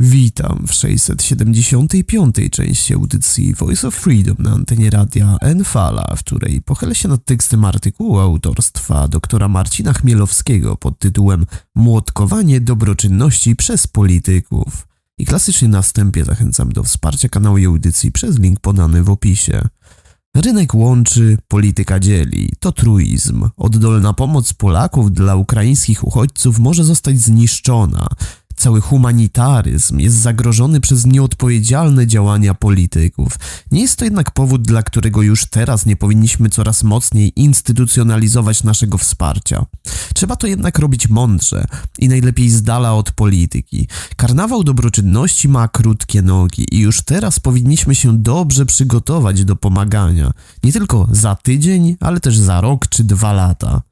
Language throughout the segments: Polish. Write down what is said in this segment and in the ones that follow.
Witam w 675. części audycji Voice of Freedom na antenie radia Enfala, w której pochylę się nad tekstem artykułu autorstwa doktora Marcina Chmielowskiego pod tytułem Młotkowanie dobroczynności przez polityków. I klasycznie na wstępie zachęcam do wsparcia kanału i audycji przez link podany w opisie. Rynek łączy, polityka dzieli. To truizm. Oddolna pomoc Polaków dla ukraińskich uchodźców może zostać zniszczona. Cały humanitaryzm jest zagrożony przez nieodpowiedzialne działania polityków. Nie jest to jednak powód, dla którego już teraz nie powinniśmy coraz mocniej instytucjonalizować naszego wsparcia. Trzeba to jednak robić mądrze i najlepiej z dala od polityki. Karnawał dobroczynności ma krótkie nogi i już teraz powinniśmy się dobrze przygotować do pomagania. Nie tylko za tydzień, ale też za rok czy dwa lata.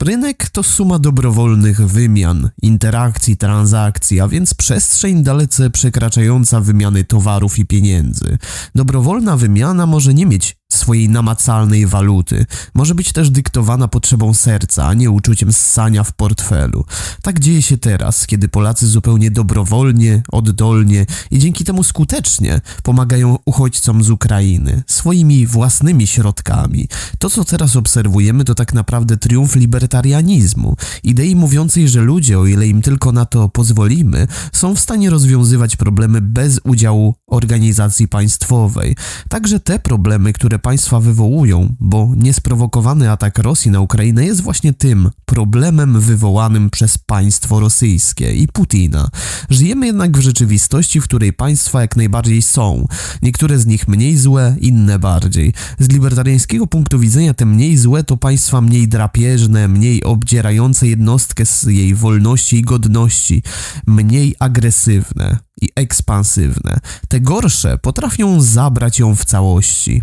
Rynek to suma dobrowolnych wymian, interakcji, transakcji, a więc przestrzeń dalece przekraczająca wymiany towarów i pieniędzy. Dobrowolna wymiana może nie mieć swojej namacalnej waluty. Może być też dyktowana potrzebą serca, a nie uczuciem ssania w portfelu. Tak dzieje się teraz, kiedy Polacy zupełnie dobrowolnie, oddolnie i dzięki temu skutecznie pomagają uchodźcom z Ukrainy swoimi własnymi środkami. To, co teraz obserwujemy, to tak naprawdę triumf libertarianizmu, idei mówiącej, że ludzie, o ile im tylko na to pozwolimy, są w stanie rozwiązywać problemy bez udziału organizacji państwowej. Także te problemy, które państwa wywołują, bo niesprowokowany atak Rosji na Ukrainę jest właśnie tym problemem wywołanym przez państwo rosyjskie i Putina. Żyjemy jednak w rzeczywistości, w której państwa jak najbardziej są. Niektóre z nich mniej złe, inne bardziej. Z libertariańskiego punktu widzenia te mniej złe to państwa mniej drapieżne, mniej obdzierające jednostkę z jej wolności i godności, mniej agresywne i ekspansywne. Te gorsze potrafią zabrać ją w całości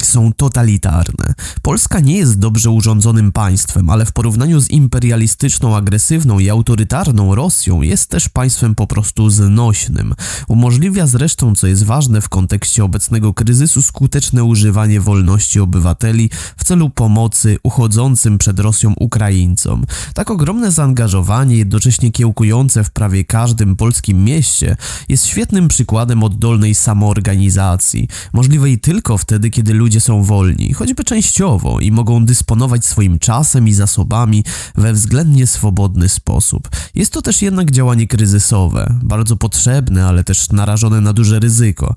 są totalitarne. Polska nie jest dobrze urządzonym państwem, ale w porównaniu z imperialistyczną, agresywną i autorytarną Rosją jest też państwem po prostu znośnym. Umożliwia zresztą, co jest ważne w kontekście obecnego kryzysu, skuteczne używanie wolności obywateli w celu pomocy uchodzącym przed Rosją Ukraińcom. Tak ogromne zaangażowanie, jednocześnie kiełkujące w prawie każdym polskim mieście, jest świetnym przykładem oddolnej samoorganizacji, możliwej tylko wtedy, kiedy ludzie są wolni, choćby częściowo, i mogą dysponować swoim czasem i zasobami we względnie swobodny sposób. Jest to też jednak działanie kryzysowe, bardzo potrzebne, ale też narażone na duże ryzyko.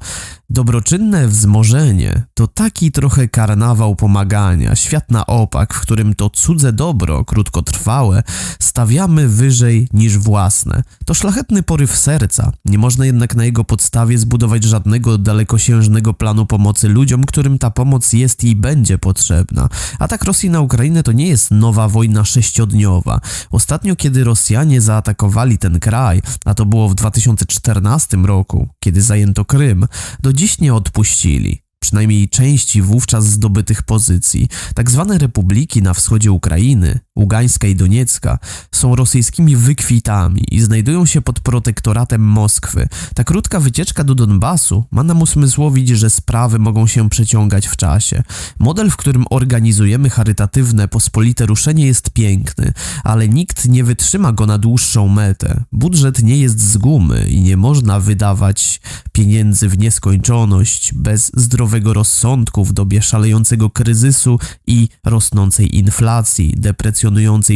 Dobroczynne wzmożenie to taki trochę karnawał pomagania, świat na opak, w którym to cudze dobro, krótkotrwałe, stawiamy wyżej niż własne. To szlachetny poryw serca, nie można jednak na jego podstawie zbudować żadnego dalekosiężnego planu pomocy ludziom, którym ta pomoc jest i będzie potrzebna. Atak Rosji na Ukrainę to nie jest nowa wojna sześciodniowa. Ostatnio, kiedy Rosjanie zaatakowali ten kraj, a to było w 2014 roku, kiedy zajęto Krym, do dziś nie odpuścili przynajmniej części wówczas zdobytych pozycji. Tak zwane republiki na wschodzie Ukrainy, Ługańska i Doniecka, są rosyjskimi wykwitami i znajdują się pod protektoratem Moskwy. Ta krótka wycieczka do Donbasu ma nam usmysłowić, że sprawy mogą się przeciągać w czasie. Model, w którym organizujemy charytatywne, pospolite ruszenie jest piękny, ale nikt nie wytrzyma go na dłuższą metę. Budżet nie jest z gumy i nie można wydawać pieniędzy w nieskończoność bez zdrowego rozsądku w dobie szalejącego kryzysu i rosnącej inflacji,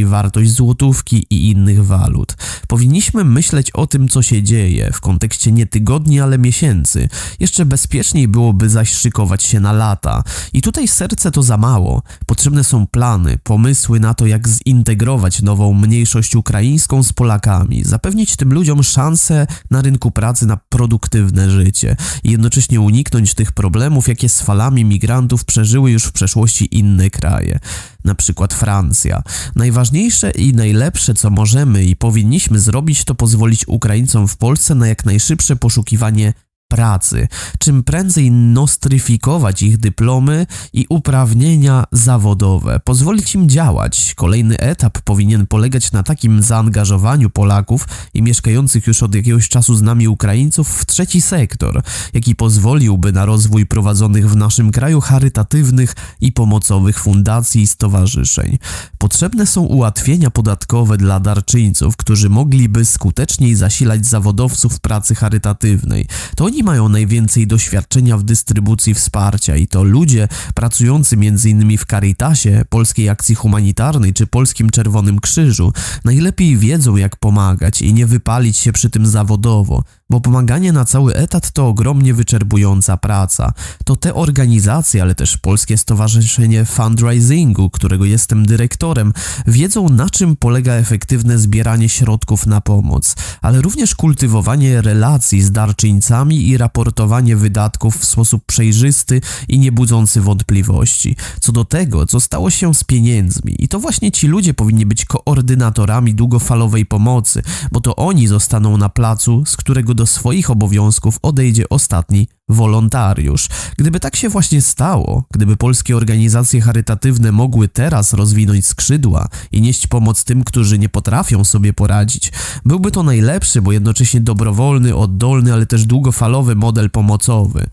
wartość złotówki i innych walut. Powinniśmy myśleć o tym, co się dzieje w kontekście nie tygodni, ale miesięcy. Jeszcze bezpieczniej byłoby zaś szykować się na lata. I tutaj serce to za mało. Potrzebne są plany, pomysły na to, jak zintegrować nową mniejszość ukraińską z Polakami, zapewnić tym ludziom szansę na rynku pracy na produktywne życie i jednocześnie uniknąć tych problemów, jakie z falami migrantów przeżyły już w przeszłości inne kraje, na przykład Francja. Najważniejsze i najlepsze, co możemy i powinniśmy zrobić, to pozwolić Ukraińcom w Polsce na jak najszybsze poszukiwanie pracy. Czym prędzej nostryfikować ich dyplomy i uprawnienia zawodowe, pozwolić im działać. Kolejny etap powinien polegać na takim zaangażowaniu Polaków i mieszkających już od jakiegoś czasu z nami Ukraińców w trzeci sektor, jaki pozwoliłby na rozwój prowadzonych w naszym kraju charytatywnych i pomocowych fundacji i stowarzyszeń. Potrzebne są ułatwienia podatkowe dla darczyńców, którzy mogliby skuteczniej zasilać zawodowców pracy charytatywnej. To oni mają najwięcej doświadczenia w dystrybucji wsparcia i to ludzie pracujący m.in. w Caritasie, Polskiej Akcji Humanitarnej czy Polskim Czerwonym Krzyżu najlepiej wiedzą jak pomagać i nie wypalić się przy tym zawodowo, bo pomaganie na cały etat to ogromnie wyczerpująca praca. To te organizacje, ale też Polskie Stowarzyszenie Fundraisingu, którego jestem dyrektorem, wiedzą na czym polega efektywne zbieranie środków na pomoc, ale również kultywowanie relacji z darczyńcami i raportowanie wydatków w sposób przejrzysty i nie budzący wątpliwości. Co do tego, co stało się z pieniędzmi, i to właśnie ci ludzie powinni być koordynatorami długofalowej pomocy, bo to oni zostaną na placu, z którego do swoich obowiązków odejdzie ostatni wolontariusz. Gdyby tak się właśnie stało, gdyby polskie organizacje charytatywne mogły teraz rozwinąć skrzydła i nieść pomoc tym, którzy nie potrafią sobie poradzić, byłby to najlepszy, bo jednocześnie dobrowolny, oddolny, ale też długofalowy model pomocowy.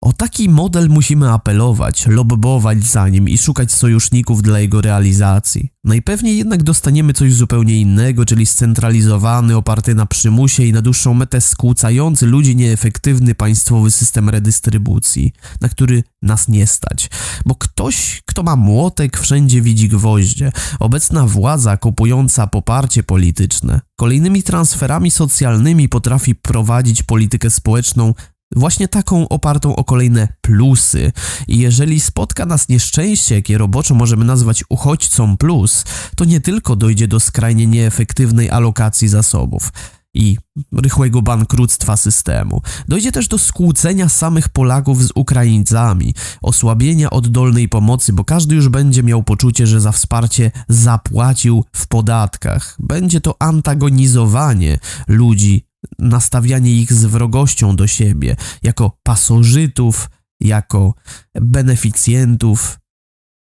O taki model musimy apelować, lobbować za nim i szukać sojuszników dla jego realizacji. Najpewniej jednak dostaniemy coś zupełnie innego, czyli scentralizowany, oparty na przymusie i na dłuższą metę skłócający ludzi nieefektywny państwowy system redystrybucji, na który nas nie stać. Bo ktoś, kto ma młotek, wszędzie widzi gwoździe. Obecna władza kupująca poparcie polityczne, kolejnymi transferami socjalnymi potrafi prowadzić politykę społeczną Właśnie taką opartą o kolejne plusy. I jeżeli spotka nas nieszczęście, jakie roboczo możemy nazwać uchodźcą plus, to nie tylko dojdzie do skrajnie nieefektywnej alokacji zasobów i rychłego bankructwa systemu. Dojdzie też do skłócenia samych Polaków z Ukraińcami, osłabienia oddolnej pomocy, bo każdy już będzie miał poczucie, że za wsparcie zapłacił w podatkach. Będzie to antagonizowanie ludzi nastawianie ich z wrogością do siebie, jako pasożytów, jako beneficjentów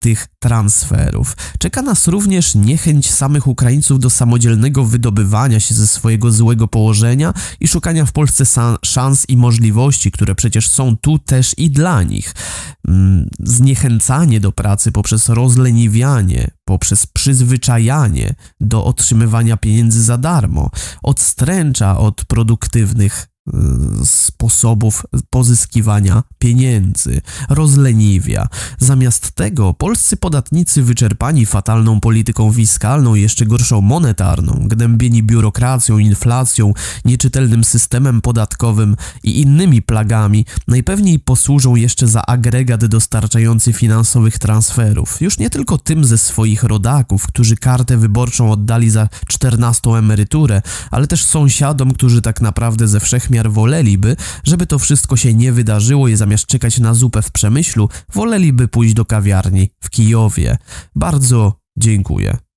tych transferów. Czeka nas również niechęć samych Ukraińców do samodzielnego wydobywania się ze swojego złego położenia i szukania w Polsce szans i możliwości, które przecież są tu też i dla nich. Mm, zniechęcanie do pracy poprzez rozleniwianie, poprzez przyzwyczajanie do otrzymywania pieniędzy za darmo, odstręcza od produktywnych sposobów pozyskiwania pieniędzy, rozleniwia. Zamiast tego polscy podatnicy wyczerpani fatalną polityką fiskalną jeszcze gorszą monetarną, gnębieni biurokracją, inflacją, nieczytelnym systemem podatkowym i innymi plagami, najpewniej posłużą jeszcze za agregat dostarczający finansowych transferów. Już nie tylko tym ze swoich rodaków, którzy kartę wyborczą oddali za 14 emeryturę, ale też sąsiadom, którzy tak naprawdę ze wszech miar woleliby, żeby to wszystko się nie wydarzyło i zamiast czekać na zupę w Przemyślu, woleliby pójść do kawiarni w Kijowie. Bardzo dziękuję.